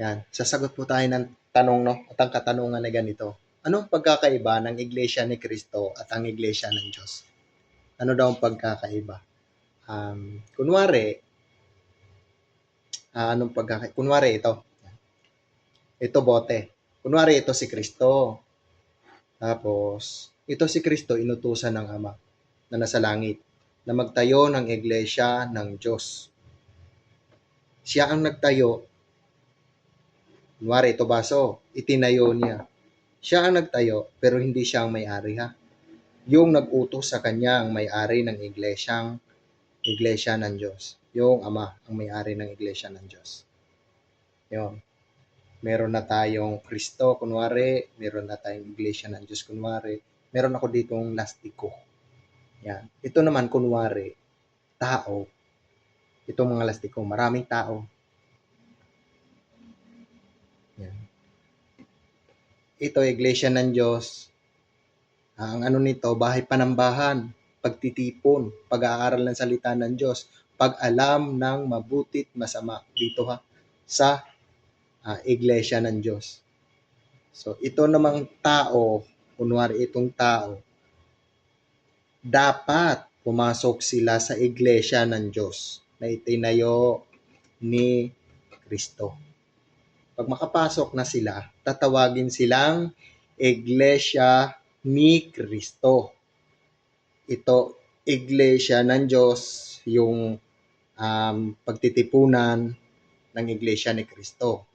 Yan. Sasagot po tayo ng tanong, no? At ang katanungan na ganito. Anong pagkakaiba ng Iglesia ni Cristo at ang Iglesia ng Diyos? Ano daw ang pagkakaiba? Um, kunwari, ah, anong pagkakaiba? Kunwari ito. Ito bote. Kunwari ito si Kristo. Tapos, ito si Kristo inutusan ng Ama na nasa langit na magtayo ng iglesia ng Diyos. Siya ang nagtayo. Kunwari, ito baso, itinayo niya. Siya ang nagtayo, pero hindi siya ang may-ari ha. Yung nag-utos sa kanya ang may-ari ng iglesyang iglesia ng Diyos. Yung Ama ang may-ari ng iglesia ng Diyos. Yun. Meron na tayong Kristo, kunwari. Meron na tayong iglesia ng Diyos, kunwari. Meron ako ditong lastiko. Yan. Ito naman, kunwari, tao. Itong mga lastiko, maraming tao. Ito, iglesia ng Diyos. Ang ano nito, bahay panambahan, pagtitipon, pag-aaral ng salita ng Diyos, pag-alam ng mabutit masama dito ha, sa ah, iglesia ng Diyos. So, ito namang tao, kunwari itong tao, dapat pumasok sila sa iglesia ng Diyos na itinayo ni Kristo. Pag makapasok na sila, tatawagin silang iglesia ni Kristo. Ito, iglesia ng Diyos, yung um, pagtitipunan ng iglesia ni Kristo.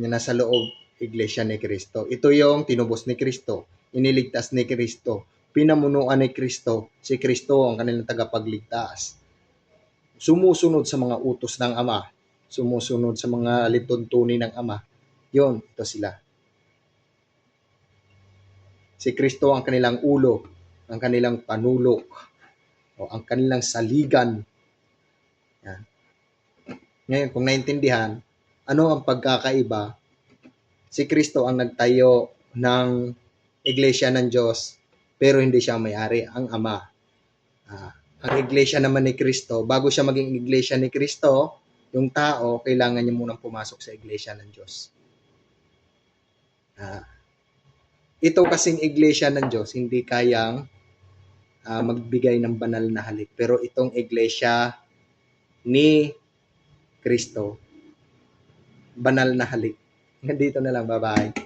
Yung nasa loob, iglesia ni Kristo. Ito yung tinubos ni Kristo, iniligtas ni Kristo, pinamunuan ni Kristo, si Kristo ang kanilang tagapagligtas. Sumusunod sa mga utos ng Ama, sumusunod sa mga lituntunin ng Ama. Yon, ito sila. Si Kristo ang kanilang ulo, ang kanilang panulok, o ang kanilang saligan. Yan. Ngayon, kung naintindihan, ano ang pagkakaiba? Si Kristo ang nagtayo ng iglesia ng Diyos, pero hindi siya may-ari, ang Ama. Ah, ang iglesia naman ni Kristo, bago siya maging iglesia ni Kristo, yung tao, kailangan niya munang pumasok sa iglesia ng Diyos. Ah, ito kasing iglesia ng Diyos, hindi kayang ah, magbigay ng banal na halik. Pero itong iglesia ni Kristo, banal na halik. Nandito na lang, bye-bye.